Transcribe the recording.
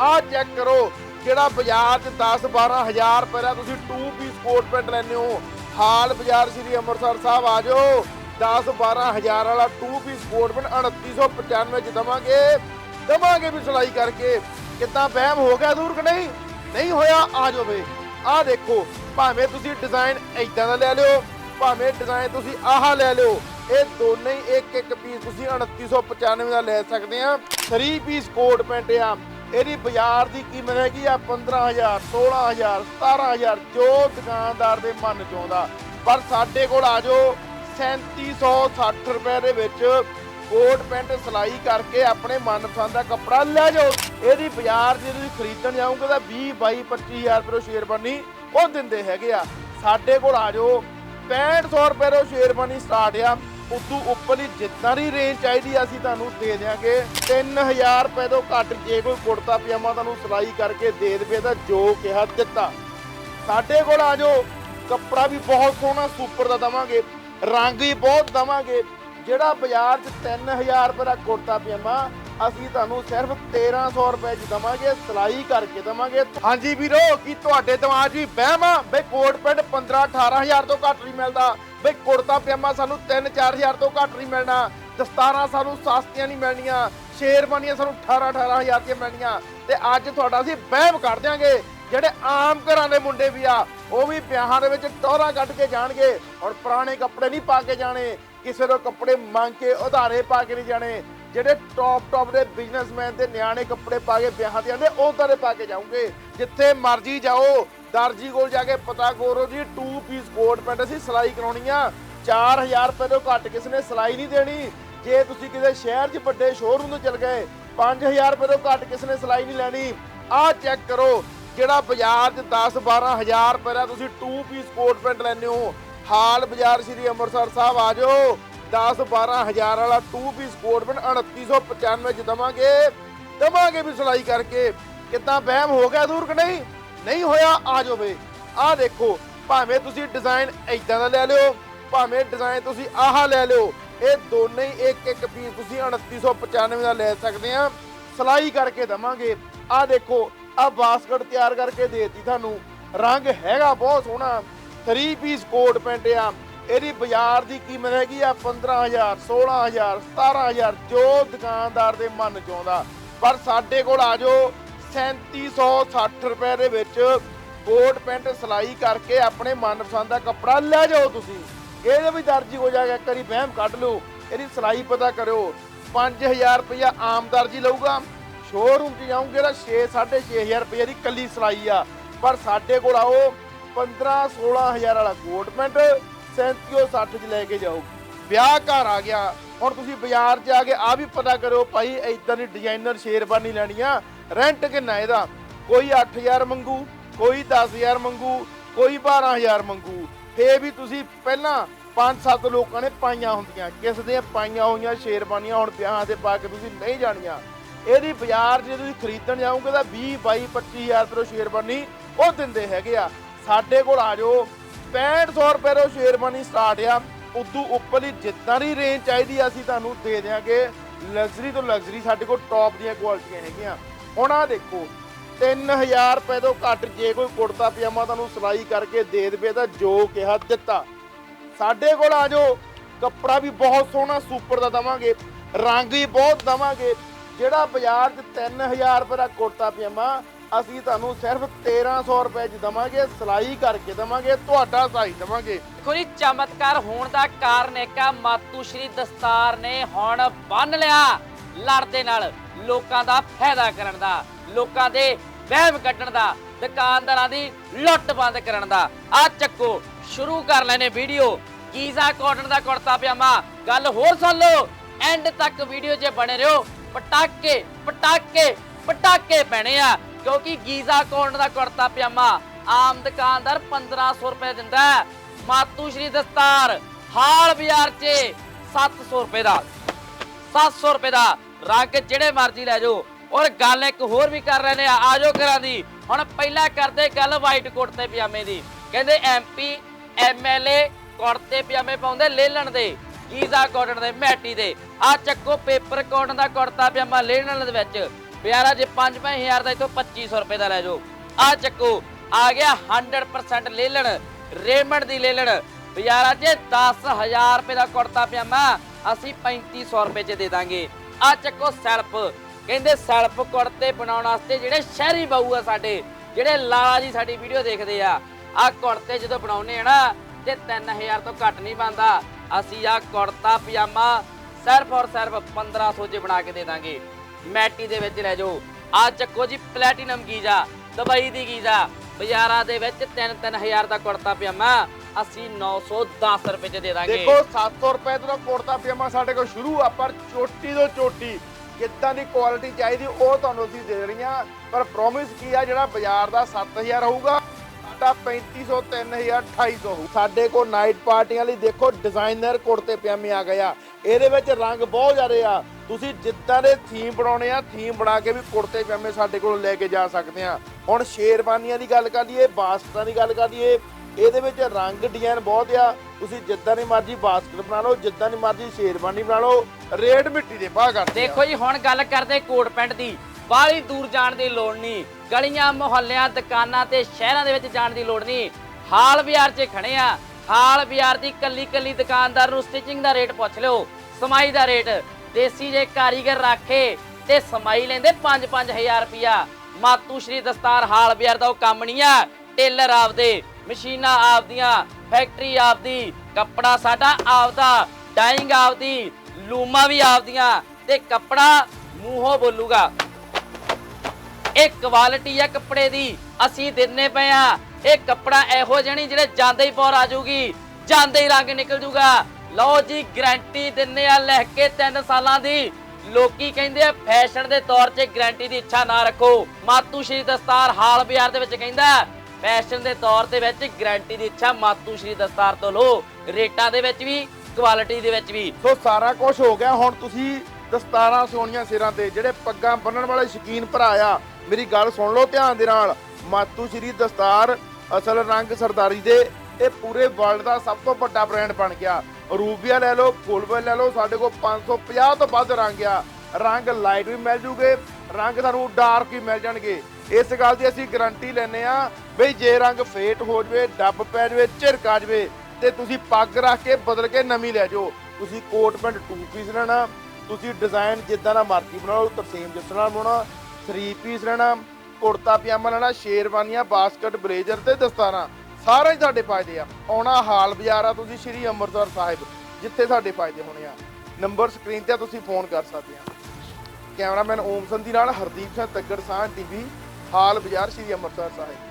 ਆਹ ਚੈੱਕ ਕਰੋ, ਜਿਹੜਾ ਬਾਜ਼ਾਰ 'ਚ 10 12000 ਰੁਪਏ ਦਾ ਤੁਸੀਂ 2 ਪੀਸ ਕੋਟ ਪੈਂਟ ਲੈਂਦੇ ਹੋ। ਹਾਲ ਬਾਜ਼ਾਰ ਸ੍ਰੀ ਅੰਮ੍ਰਿਤਸਰ ਸਾਹਿਬ ਆ ਜਾਓ। 10 12000 ਵਾਲਾ 2 ਪੀਸ ਕੋਟ ਪੈਂਟ 2995 ਚ ਦਵਾਂਗੇ। ਦਵਾਂਗੇ ਵੀ ਸਿਲਾਈ ਕਰਕੇ। ਕਿੱਦਾਂ ਵਹਿਮ ਹੋ ਗਿਆ ਦੂਰ ਕਿ ਨਹੀਂ? ਨਹੀਂ ਹੋਇਆ, ਆ ਜਾਓ ਵੇ ਆਹ ਦੇਖੋ, ਭਾਵੇਂ ਤੁਸੀਂ ਡਿਜ਼ਾਈਨ ਇਦਾਂ ਦਾ ਲੈ ਲਿਓ, ਭਾਵੇਂ ਡਿਜ਼ਾਈਨ ਤੁਸੀਂ ਆਹ ਲੈ ਲਿਓ, ਇਹ ਦੋਨੇ ਹੀ ਇੱਕ ਇੱਕ ਪੀਸ ਤੁਸੀਂ 2995 ਦਾ ਲੈ ਸਕਦੇ ਆ। 3 ਪੀਸ ਕੋਟ ਪੈਂਟ ਆ। ਇਹਦੀ ਬਾਜ਼ਾਰ ਦੀ ਕੀਮਤ ਹੈਗੀ ਆ 15000 16000 17000 ਜੋ ਦੁਕਾਨਦਾਰ ਦੇ ਮਨ ਚਾਹੁੰਦਾ ਪਰ ਸਾਡੇ ਕੋਲ ਆ ਜਾਓ 3760 ਰੁਪਏ ਦੇ ਵਿੱਚ ਕੋਟ ਪੈਂਟ ਸਿਲਾਈ ਕਰਕੇ ਆਪਣੇ ਮਨਪਸੰਦ ਦਾ ਕੱਪੜਾ ਲੈ ਜਾਓ। ਇਹਦੀ ਬਾਜ਼ਾਰ ਜੇ ਤੁਸੀਂ ਖਰੀਦਣ ਜਾਓਗੇ ਤਾਂ 20 22 25000 ਰੁਪਏ ਸ਼ੇਰਵਾਨੀ ਉਹ ਦਿੰਦੇ ਹੈਗੇ ਆ। ਸਾਡੇ ਕੋਲ ਆ ਜਾਓ 6500 ਰੁਪਏ ਤੋਂ ਸ਼ੇਰਵਾਨੀ ਸਟਾਰਟ ਆ। ਉਦੋਂ ਉੱਪਰਲੀ ਜਿੱਦਾਂ ਦੀ ਰੇਂਜ ਚਾਹੀਦੀ ਆ ਅਸੀਂ ਤੁਹਾਨੂੰ ਦੇ ਦਿਆਂਗੇ। 3000 ਰੁਪਏ ਤੋਂ ਘੱਟ ਜੇ ਕੋਈ ਕੁੜਤਾ ਪਜਾਮਾ ਤੁਹਾਨੂੰ ਸਿਲਾਈ ਕਰਕੇ ਦੇ ਦੇਵੇ ਤਾਂ ਜੋ ਕਿਹਾ ਦਿੱਤਾ। ਸਾਡੇ ਕੋਲ ਆ ਜਾਓ। ਕੱਪੜਾ ਵੀ ਬਹੁਤ ਸੋਹਣਾ ਸੁਪਰ ਦਾ ਦਵਾਂਗੇ। ਰੰਗ ਵੀ ਬਹੁਤ ਦਵਾਂਗੇ। ਜਿਹੜਾ ਬਾਜ਼ਾਰ 'ਚ 3000 ਰੁਪਏ ਦਾ ਕੁੜਤਾ ਪਜਾਮਾ, ਅਸੀਂ ਤੁਹਾਨੂੰ ਸਿਰਫ 1300 ਰੁਪਏ 'ਚ ਦਵਾਂਗੇ। ਸਿਲਾਈ ਕਰਕੇ ਦਵਾਂਗੇ। ਹਾਂਜੀ ਵੀਰੋ, ਕੀ ਤੁਹਾਡੇ ਦਿਮਾਗ 'ਚ ਵੀ ਵਹਿਮ ਆ? ਬਈ ਕੋਟ ਪੈਂਟ 15 18000 ਤੋਂ ਘੱਟ ਨਹੀਂ ਮਿਲਦਾ। ਬਈ ਕੁੜਤਾ ਪਜਾਮਾ ਸਾਨੂੰ 3 4000 ਤੋਂ ਘੱਟ ਨਹੀਂ ਮਿਲਣਾ। ਦਸਤਾਰਾਂ ਸਾਨੂੰ ਸਸਤੀਆਂ ਨਹੀਂ ਮਿਲਣੀਆਂ। ਸ਼ੇਰਵਾਨੀਆਂ ਸਾਨੂੰ 18 18000 ਦੀਆਂ ਮਿਲਣੀਆਂ। ਤੇ ਅੱਜ ਤੁਹਾਡਾ ਅਸੀਂ ਵਹਿਮ ਕੱਢ ਦਿਆਂਗੇ। ਜਿਹੜੇ ਆਮ ਘਰਾਂ ਦੇ ਮੁੰਡੇ ਵੀ ਆ, ਉਹ ਵੀ ਵਿਆਹਾਂ ਦੇ ਵਿੱਚ ਟੋਰਾ ਕੱਢ ਕੇ ਜਾਣਗੇ। ਔਰ ਪੁਰਾਣੇ ਕੱਪੜੇ ਨਹੀਂ ਪਾ ਕੇ ਜਾਣੇ। ਕਿਸੇ ਤੋਂ ਕੱਪੜੇ ਮੰਗ ਕੇ ਉਧਾਰੇ ਪਾ ਕੇ ਨਹੀਂ ਜਾਣੇ। ਜਿਹੜੇ ਟੌਪ ਟੌਪ ਦੇ ਬਿਜ਼ਨਸਮੈਨ ਤੇ ਨਿਆਣੇ ਕੱਪੜੇ ਪਾ ਕੇ ਵਿਆਹਾਂ ਤੇ ਆਉਂਦੇ, ਉਹ ਉਧਾਰੇ ਪਾ ਕੇ ਜਾਉਂਗੇ ਜਿੱਥੇ ਮਰਜ਼ੀ ਜਾਓ ਦਰਜੀ ਕੋਲ ਜਾ ਕੇ ਪਤਾ ਕਰੋ ਜੀ 2 ਪੀਸ ਕੋਟ ਪੈਂਟ ਅਸੀਂ ਸਿਲਾਈ ਕਰਾਉਣੀ ਆ। 4000 ਰੁਪਏ ਤੋਂ ਘੱਟ ਕਿਸੇ ਨੇ ਸਿਲਾਈ ਨਹੀਂ ਦੇਣੀ। ਜੇ ਤੁਸੀਂ ਕਿਸੇ ਸ਼ਹਿਰ 'ਚ ਵੱਡੇ ਸ਼ੋਰੂਮ ਤੋਂ ਚਲ ਗਏ 5000 ਰੁਪਏ ਤੋਂ ਘੱਟ ਕਿਸੇ ਨੇ ਸਿਲਾਈ ਨਹੀਂ ਲੈਣੀ। ਆਹ ਚੈੱਕ ਕਰੋ, ਜਿਹੜਾ ਬਾਜ਼ਾਰ 'ਚ 10 12000 ਰੁਪਏ ਦਾ ਤੁਸੀਂ 2 ਪੀਸ ਕੋਟ ਪੈਂਟ ਲੈਂਦੇ ਹੋ, ਹਾਲ ਬਾਜ਼ਾਰ ਸ੍ਰੀ ਅੰਮ੍ਰਿਤਸਰ ਸਾਹਿਬ ਆ ਜਾਓ। 10 12000 ਵਾਲਾ 2 ਪੀਸ ਕੋਟ ਪੈਂਟ 2995 ਚ ਦਵਾਂਗੇ। ਦਵਾਂਗੇ ਵੀ ਸਿਲਾਈ ਕਰਕੇ। ਕਿੱਦਾਂ ਵਹਿਮ ਹੋ ਗਿਆ ਦੂਰ ਕਿ ਨਹੀਂ? ਨਹੀਂ ਹੋਇਆ, ਆ ਜਾਓ ਵੇ ਆਹ ਦੇਖੋ, ਭਾਵੇਂ ਤੁਸੀਂ ਡਿਜ਼ਾਈਨ ਇਦਾਂ ਦਾ ਲੈ ਲਿਓ, ਭਾਵੇਂ ਡਿਜ਼ਾਈਨ ਤੁਸੀਂ ਆਹ ਲੈ ਲਿਓ, ਇਹ ਦੋਨੇ ਹੀ ਇੱਕ ਇੱਕ ਪੀਸ ਤੁਸੀਂ 2995 ਦਾ ਲੈ ਸਕਦੇ ਆ। ਸਿਲਾਈ ਕਰਕੇ ਦਵਾਂਗੇ। ਆਹ ਦੇਖੋ ਆਹ ਬਾਸਕਟ ਤਿਆਰ ਕਰਕੇ ਦੇਤੀ ਤੁਹਾਨੂੰ। ਰੰਗ ਹੈਗਾ ਬਹੁਤ ਸੋਹਣਾ। 3 ਪੀਸ ਕੋਟ ਪੈਂਟ ਆ। ਇਹਦੀ ਬਾਜ਼ਾਰ ਦੀ ਕੀਮਤ ਹੈਗੀ ਆ 15000 16000 17000 ਜੋ ਦੁਕਾਨਦਾਰ ਦੇ ਮਨ ਚਾਹੁੰਦਾ ਪਰ ਸਾਡੇ ਕੋਲ ਆ ਜਾਓ 3760 ਰੁਪਏ ਦੇ ਵਿੱਚ ਕੋਟ ਪੈਂਟ ਸਿਲਾਈ ਕਰਕੇ ਆਪਣੇ ਮਨਪਸੰਦ ਦਾ ਕੱਪੜਾ ਲੈ ਜਾਓ ਤੁਸੀਂ। ਇਹਦੇ ਵੀ ਦਰਜੀ ਹੋ ਜਾਏਗਾ, ਇੱਕ ਵਾਰੀ ਵਹਿਮ ਕੱਢ ਲਓ, ਇਹਦੀ ਸਿਲਾਈ ਪਤਾ ਕਰਿਓ। 5000 ਰੁਪਇਆ ਆਮ ਦਰਜੀ ਲਊਗਾ। ਸ਼ੋਰੂਮ 'ਚ ਜਾਓਗੇ ਤਾਂ 6 6500 ਰੁਪਏ ਦੀ ਕੱਲੀ ਸਿਲਾਈ ਆ। ਪਰ ਸਾਡੇ ਕੋਲ ਆਓ 15 16000 ਵਾਲਾ ਕੋਟ ਪੈਂਟ 3760 ਚ ਲੈ ਕੇ ਜਾਓ। ਵਿਆਹ ਘਰ ਆ ਗਿਆ। ਹੁਣ ਤੁਸੀਂ ਬਾਜ਼ਾਰ 'ਚ ਆ ਕੇ ਆ ਵੀ ਪਤਾ ਕਰਿਓ, ਭਾਈ ਇਦਾਂ ਦੀ ਡਿਜ਼ਾਈਨਰ ਸ਼ੇਰਵਾਨੀ ਲੈਣੀ ਆ। ਰੈਂਟ ਕਿੰਨਾ ਇਹਦਾ? ਕੋਈ 8000 ਮੰਗੂ, ਕੋਈ 10000 ਮੰਗੂ, ਕੋਈ 12000 ਮੰਗੂ। ਫੇ ਵੀ ਤੁਸੀਂ ਪਹਿਲਾਂ 5-7 ਲੋਕਾਂ ਨੇ ਪਾਈਆਂ ਹੁੰਦੀਆਂ। ਕਿਸ ਦੀਆਂ ਪਾਈਆਂ ਹੋਈਆਂ ਸ਼ੇਰਬਾਨੀਆਂ ਹੁਣ ਵਿਆਹਾਂ ਤੇ ਪਾ ਕੇ ਤੁਸੀਂ ਨਹੀਂ ਜਾਣੀਆਂ। ਇਹਦੀ ਬਾਜ਼ਾਰ ਜੇ ਤੁਸੀਂ ਖਰੀਦਣ ਜਾਓਗੇ ਤਾਂ 20 22 25000 ਰੁਪਏ ਸ਼ੇਰਬਾਨੀ ਉਹ ਦਿੰਦੇ ਹੈਗੇ ਆ। ਸਾਡੇ ਕੋਲ ਆ ਜਾਓ। 6500 ਰੁਪਏ ਤੋਂ ਸ਼ੇਰਬਾਨੀ ਸਟਾਰਟ ਆ। ਉਦੋਂ ਉੱਪਰਲੀ ਜਿੱਦਾਂ ਦੀ ਰੇਂਜ ਚਾਹੀਦੀ ਆ, ਅਸੀਂ ਤੁਹਾਨੂੰ ਦੇ ਦਿਆਂਗੇ। ਲਗਜ਼ਰੀ ਤੋਂ ਲਗਜ਼ਰੀ ਸਾਡੇ ਕੋਲ ਟੌਪ ਦੀਆਂ ਕੁਆਲਿਟੀਆਂ ਹੈਗੀਆਂ। ਹੁਣ ਆ ਦੇਖੋ 3000 ਰੁਪਏ ਤੋਂ ਘੱਟ ਜੇ ਕੋਈ ਕੁੜਤਾ ਪਜਾਮਾ ਤੁਹਾਨੂੰ ਸਿਲਾਈ ਕਰਕੇ ਦੇ ਦੇਵੇ ਤਾਂ ਜੋ ਕਿਹਾ ਦਿੱਤਾ। ਸਾਡੇ ਕੋਲ ਆ ਜਾਓ, ਕੱਪੜਾ ਵੀ ਬਹੁਤ ਸੋਹਣਾ, ਸੁਪਰ ਦਾ ਦਵਾਂਗੇ, ਰੰਗ ਵੀ ਬਹੁਤ ਦਵਾਂਗੇ। ਜਿਹੜਾ ਬਾਜ਼ਾਰ 'ਚ 3000 ਰੁਪਏ ਦਾ ਕੁੜਤਾ ਪਜਾਮਾ, ਅਸੀਂ ਤੁਹਾਨੂੰ ਸਿਰਫ 1300 ਰੁਪਏ 'ਚ ਦਵਾਂਗੇ, ਸਿਲਾਈ ਕਰਕੇ ਦਵਾਂਗੇ, ਤੁਹਾਡਾ ਸਾਈਜ਼ ਦਵਾਂਗੇ। ਦੇਖੋ ਚਮਤਕਾਰ ਹੋਣ ਦਾ ਕਾਰਨ ਇੱਕ ਆ ਮਾਤੂ ਸ਼੍ਰੀ ਦਸਤਾਰ ਨੇ ਹੁਣ ਬੰਨ ਲਿਆ। ਲੜ ਦੇ ਨਾਲ ਲੋਕਾਂ ਦਾ ਫਾਇਦਾ ਕਰਨ ਦਾ, ਲੋਕਾਂ ਦੇ ਵਹਿਮ ਕੱਢਣ ਦਾ, ਦੁਕਾਨਦਾਰਾਂ ਦੀ ਲੁੱਟ ਬੰਦ ਕਰਨ ਦਾ। ਆ ਚੱਕੋ, ਸ਼ੁਰੂ ਕਰ ਲੈਨੇ ਵੀਡੀਓ। ਗੀਜ਼ਾ ਕਾਟਨ ਦਾ ਕੁੜਤਾ ਪਜਾਮਾ। ਗੱਲ ਹੋਰ ਸੁਣ ਲਓ ਐਂਡ ਤੱਕ ਵੀਡੀਓ 'ਚ ਬਣੇ ਰਹੋ, ਪਟਾਕੇ ਪਟਾਕੇ ਪਟਾਕੇ ਪੈਣੇ ਆ। ਕਿਉਂਕਿ ਗੀਜ਼ਾ ਕਾਟਨ ਦਾ ਕੁੜਤਾ ਪਜਾਮਾ ਆਮ ਦੁਕਾਨਦਾਰ 1500 ਰੁਪਏ ਦਿੰਦਾ ਹੈ। ਮਾਤੂ ਸ਼੍ਰੀ ਦਸਤਾਰ, ਹਾਲ ਬਾਜ਼ਾਰ 'ਚ 700 ਰੁਪਏ ਦਾ। 700 ਰੁਪਏ ਦਾ। ਰੰਗ ਜਿਹੜੇ ਮਰਜ਼ੀ ਲੈ ਜਾਓ। ਔਰ ਗੱਲ ਇੱਕ ਹੋਰ ਵੀ ਕਰ ਰਹੇ ਨੇ, ਆ ਜਾਓ ਘਰਾਂ ਦੀ। ਹੁਣ ਪਹਿਲਾਂ ਕਰਦੇ ਗੱਲ ਵਾਈਟ ਕੁੜਤੇ ਪਜਾਮੇ ਦੀ। ਕਹਿੰਦੇ ਐਮਪੀ ਐਮਐਲਏ ਕੁੜਤੇ ਪਜਾਮੇ ਪਾਉਂਦੇ ਲੇਲਣ ਦੇ, ਗੀਜ਼ਾ ਕਾਟਨ ਦੇ, ਮੈਟੀ ਦੇ। ਆ ਚੱਕੋ ਪੇਪਰ ਕਾਟਨ ਦਾ ਕੁੜਤਾ ਪਜਾਮਾ ਲੇਲਣ ਦੇ ਵਿੱਚ। ਪਿਆਰਾ ਜੇ 5-5000 ਦਾ, ਇਥੋਂ 2500 ਰੁਪਏ ਦਾ ਲੈ ਜਾਓ। ਆ ਚੱਕੋ, ਆ ਗਿਆ 100% ਲੈ ਲੈਣ ਰੇਮੰਡ ਦੀ ਲੈ ਲੈਣ ਪਿਆਰਾ ਜੇ 10000 ਰੁਪਏ ਦਾ ਕੁੜਤਾ ਪਜਾਮਾ, ਅਸੀਂ 3500 ਰੁਪਏ ਚ ਦੇ ਦਾਂਗੇ। ਆ ਚੱਕੋ ਸੈਲਫ ਕਹਿੰਦੇ ਸੈਲਫ ਕੁੜਤੇ ਬਣਾਉਣ ਵਾਸਤੇ ਜਿਹੜੇ ਸ਼ਹਿਰੀ ਬਾਊ ਆ ਸਾਡੇ, ਜਿਹੜੇ ਲਾਲਾ ਜੀ ਸਾਡੀ ਵੀਡੀਓ ਦੇਖਦੇ ਆ ਆ ਕੁੜਤੇ ਜਦੋਂ ਬਣਾਉਨੇ ਆ ਨਾ, ਤੇ 3000 ਤੋਂ ਘੱਟ ਨਹੀਂ ਬੰਦਾ ਅਸੀਂ ਆ ਕੁੜਤਾ, ਪਜਾਮਾ ਸਿਰਫ ਔਰ ਸਿਰਫ 1500 ਚ ਬਣਾ ਕੇ ਦੇ ਦਾਂਗੇ। ਮੈਟੀ ਦੇ ਵਿੱਚ ਲੈ ਜਾਓ। ਆ ਚੱਕੋ ਜੀ ਪਲੈਟੀਨਮ ਗੀਜ਼ਾ, ਦੁਬਈ ਦੀ ਗੀਜ਼ਾ। ਬਾਜ਼ਾਰਾਂ ਦੇ ਵਿੱਚ 3-3000 ਦਾ ਕੁੜਤਾ, ਪਜਾਮਾ। ਅਸੀਂ 910 ਰੁਪਏ ਚ ਦੇ ਦਾਂਗੇ। ਦੇਖੋ 700 ਰੁਪਏ ਤੋਂ ਕੁੜਤਾ ਪਜਾਮਾ ਸਾਡੇ ਕੋਲ ਸ਼ੁਰੂ ਆ, ਪਰ ਚੋਟੀ ਤੋਂ ਚੋਟੀ ਕਿੱਦਾਂ ਦੀ ਕੁਆਲਿਟੀ ਚਾਹੀਦੀ, ਉਹ ਤੁਹਾਨੂੰ ਅਸੀਂ ਦੇ ਰਹੀਆਂ ਪਰ ਪ੍ਰੋਮਿਸ ਕੀ ਆ, ਜਿਹੜਾ ਬਾਜ਼ਾਰ ਦਾ 7000 ਹੋਊਗਾ, ਸਾਡਾ 3500 3000 2800 ਹੋਊ। ਸਾਡੇ ਕੋਲ ਨਾਈਟ ਪਾਰਟੀਆਂ ਲਈ ਦੇਖੋ ਡਿਜ਼ਾਈਨਰ ਕੁੜਤੇ ਪਜਾਮੇ ਆ ਗਏ ਆ। ਇਹਦੇ ਵਿੱਚ ਰੰਗ ਬਹੁਤ ਜ਼ਿਆਦੇ ਆ। ਤੁਸੀਂ ਜਿੱਦਾਂ ਦੇ ਥੀਮ ਬਣਾਉਣੇ ਆ ਥੀਮ ਬਣਾ ਕੇ ਵੀ ਕੁੜਤੇ ਪਜਾਮੇ ਸਾਡੇ ਕੋਲ ਲੈ ਕੇ ਜਾ ਸਕਦੇ ਆ। ਹੁਣ ਸ਼ੇਰਵਾਨੀਆਂ ਦੀ ਗੱਲ ਕਰ ਲਈਏ ਬਾਸਕਟਾਂ ਦੀ ਗੱਲ ਕਰ ਲਈਏ ਇਹਦੇ ਵਿੱਚ ਰੰਗ ਡਿਜ਼ਾਈਨ ਬਹੁਤ ਆ। ਤੁਸੀਂ ਜਿੱਦਾਂ ਦੀ ਮਰਜ਼ੀ ਬਾਸਕਟ ਬਣਾ ਲਓ, ਜਿੱਦਾਂ ਦੀ ਮਰਜ਼ੀ ਸ਼ੇਰਵਾਨੀ ਬਣਾ ਲਓ ਰੇਟ ਮਿੱਟੀ ਦੇ ਭਾਅ ਕਰਦੇ ਦੇਖੋ ਜੀ, ਹੁਣ ਗੱਲ ਕਰਦੇ ਕੋਟ ਪੈਂਟ ਦੀ। ਬਾਹਲੀ ਦੂਰ ਜਾਣ ਦੀ ਲੋੜ ਨਹੀਂ। ਗਲੀਆਂ, ਮੁਹੱਲਿਆਂ, ਦੁਕਾਨਾਂ ਤੇ ਸ਼ਹਿਰਾਂ ਦੇ ਵਿੱਚ ਜਾਣ ਦੀ ਲੋੜ ਨਹੀਂ। ਹਾਲ ਬਾਜ਼ਾਰ 'ਚ ਖੜੇ ਆ। ਹਾਲ ਬਾਜ਼ਾਰ ਦੀ ਕੱਲੀ ਕੱਲੀ ਦੁਕਾਨਦਾਰ ਨੂੰ ਸਟਿਚਿੰਗ ਦਾ ਰੇਟ ਪੁੱਛ ਲਿਓ। ਸਮਾਈ ਦਾ ਰੇਟ ਦੇਸੀ ਜੇ ਕਾਰੀਗਰ ਰੱਖੇ ਤੇ ਸਮਾਈ ਲੈਂਦੇ 5-5000 ਰੁਪਿਆ ਮਾਤੂ ਸ਼੍ਰੀ ਦਸਤਾਰ ਹਾਲ ਬਾਜ਼ਾਰ ਦਾ ਉਹ ਕੰਮ ਨਹੀਂ ਆ। ਟੇਲਰ ਆਪਦੇ ਮਸ਼ੀਨਾਂ ਆਪਦੀਆਂ ਫੈਕਟਰੀ ਆਪਦੀ, ਕੱਪੜਾ ਸਾਡਾ ਆਪਦਾ ਡਾਈਂਗ ਆਪਦੀ, ਲੂਮਾ ਵੀ ਆਪਦੀਆਂ ਤੇ ਕੱਪੜਾ ਮੂੰਹੋਂ ਬੋਲੂਗਾ। ਇਹ ਕੁਆਲਿਟੀ ਆ ਕੱਪੜੇ ਦੀ, ਅਸੀਂ ਦਿੰਨੇ ਪਏ ਆ। ਇਹ ਕੱਪੜਾ ਇਹੋ ਜਣੀ ਜਿਹੜੇ ਜਾਂਦੇ ਹੀ ਪੌਰ ਆ ਜਾਊਗੀ, ਜਾਂਦੇ ਹੀ ਰੰਗ ਨਿਕਲ ਜੂਗਾ ਲਓ ਜੀ ਗਾਰੰਟੀ ਦਿੰਨੇ ਆ ਲੈ ਕੇ 3 ਸਾਲਾਂ ਦੀ। ਲੋਕੀ ਕਹਿੰਦੇ ਆ ਫੈਸ਼ਨ ਦੇ ਤੌਰ 'ਤੇ ਗਾਰੰਟੀ ਦੀ ਇੱਛਾ ਨਾ ਰੱਖੋ। ਮਾਤੂ ਸ਼੍ਰੀ ਦਸਤਾਰ ਹਾਲ ਬਾਜ਼ਾਰ ਦੇ ਵਿੱਚ ਕਹਿੰਦਾ ਫੈਸ਼ਨ ਦੇ ਤੌਰ ਦੇ ਵਿੱਚ ਗਾਰੰਟੀ ਦੀ ਇੱਛਾ ਮਾਤੂ ਸ਼੍ਰੀ ਦਸਤਾਰ ਤੋਂ ਲਓ। ਰੇਟਾਂ ਦੇ ਵਿੱਚ ਵੀ ਕੁਆਲਿਟੀ ਦੇ ਵਿੱਚ ਵੀ। ਸੋ ਸਾਰਾ ਕੁਝ ਹੋ ਗਿਆ, ਹੁਣ ਤੁਸੀਂ ਦਸਤਾਰਾਂ ਸੋਹਣੀਆਂ ਸਿਰਾਂ ਤੇ, ਜਿਹੜੇ ਪੱਗਾਂ ਬੰਨਣ ਵਾਲੇ ਸ਼ਕੀਨ ਭਰਾ ਆ, ਮੇਰੀ ਗੱਲ ਸੁਣ ਲਓ ਧਿਆਨ ਦੇ ਨਾਲ। ਮਾਤੂ ਸ਼੍ਰੀ ਦਸਤਾਰ, ਅਸਲ ਰੰਗ ਸਰਦਾਰੀ ਦੇ, ਇਹ ਪੂਰੇ ਵਰਲਡ ਦਾ ਸਭ ਤੋਂ ਵੱਡਾ ਬ੍ਰਾਂਡ ਬਣ ਗਿਆ। ਰੂਬੀਆ ਲੈ ਲਓ ਫੁੱਲਵੇਲ ਲੈ ਲਓ, ਸਾਡੇ ਕੋਲ 550 ਤੋਂ ਵੱਧ ਰੰਗ ਆ। ਰੰਗ ਲਾਈਟ ਵੀ ਮਿਲ ਜੂਗੇ, ਰੰਗ ਤੁਹਾਨੂੰ ਡਾਰਕ ਵੀ ਮਿਲ ਜਾਣਗੇ। ਇਸ ਗੱਲ ਦੀ ਅਸੀਂ ਗਾਰੰਟੀ ਲੈਨੇ ਆ ਬਈ ਜੇ ਰੰਗ ਫੇਟ ਹੋ ਜਵੇ ਡੱਬ ਪੈ ਜਵੇ ਝਿਰਕਾ ਜਵੇ ਤੇ ਤੁਸੀਂ ਪੱਗ ਰੱਖ ਕੇ ਬਦਲ ਕੇ ਨਵੀਂ ਲੈ ਜਾਓ। ਤੁਸੀਂ ਕੋਟ ਪੈਂਟ ਟੂ ਪੀਸ ਲੈਣਾ ਤੁਸੀਂ ਡਿਜ਼ਾਈਨ ਜਿੱਦਾਂ ਦਾ ਮਰਜ਼ੀ ਬਣਾਓ ਲਓ ਤਰਸੇਮ ਜਿਸ ਨਾਲ ਬਣਾਉਣਾ 3 ਪੀਸ ਲੈਣਾ ਕੁੜਤਾ ਪਜਾਮਾ ਲੈਣਾ ਸ਼ੇਰਵਾਨੀਆਂ ਬਾਸਕਟ ਬਲੇਜ਼ਰ ਤੇ ਦਸਤਾਰਾਂ ਸਾਰੇ ਹੀ ਤੁਹਾਡੇ ਫਾਇਦੇ ਆ। ਆਉਣਾ ਹਾਲ ਬਾਜ਼ਾਰ ਆ ਤੁਸੀਂ ਸ਼੍ਰੀ ਅੰਮ੍ਰਿਤਸਰ ਸਾਹਿਬ ਜਿੱਥੇ ਸਾਡੇ ਫਾਇਦੇ ਹੋਣੇ ਆ। ਨੰਬਰ ਸਕਰੀਨ ਤੇ ਆ, ਤੁਸੀਂ ਫੋਨ ਕਰ ਸਕਦੇ ਆ। ਕੈਮਰਾਮੈਨ ਓਮ ਸੰਧੀ ਨਾਲ ਹਰਦੀਪ ਸਿੰਘ ਤੱਗੜ ਸਾਹ ਟੀਵੀ ਹਾਲ ਬਾਜ਼ਾਰ ਸ਼੍ਰੀ ਅੰਮ੍ਰਿਤਸਰ ਸਾਹਿਬ।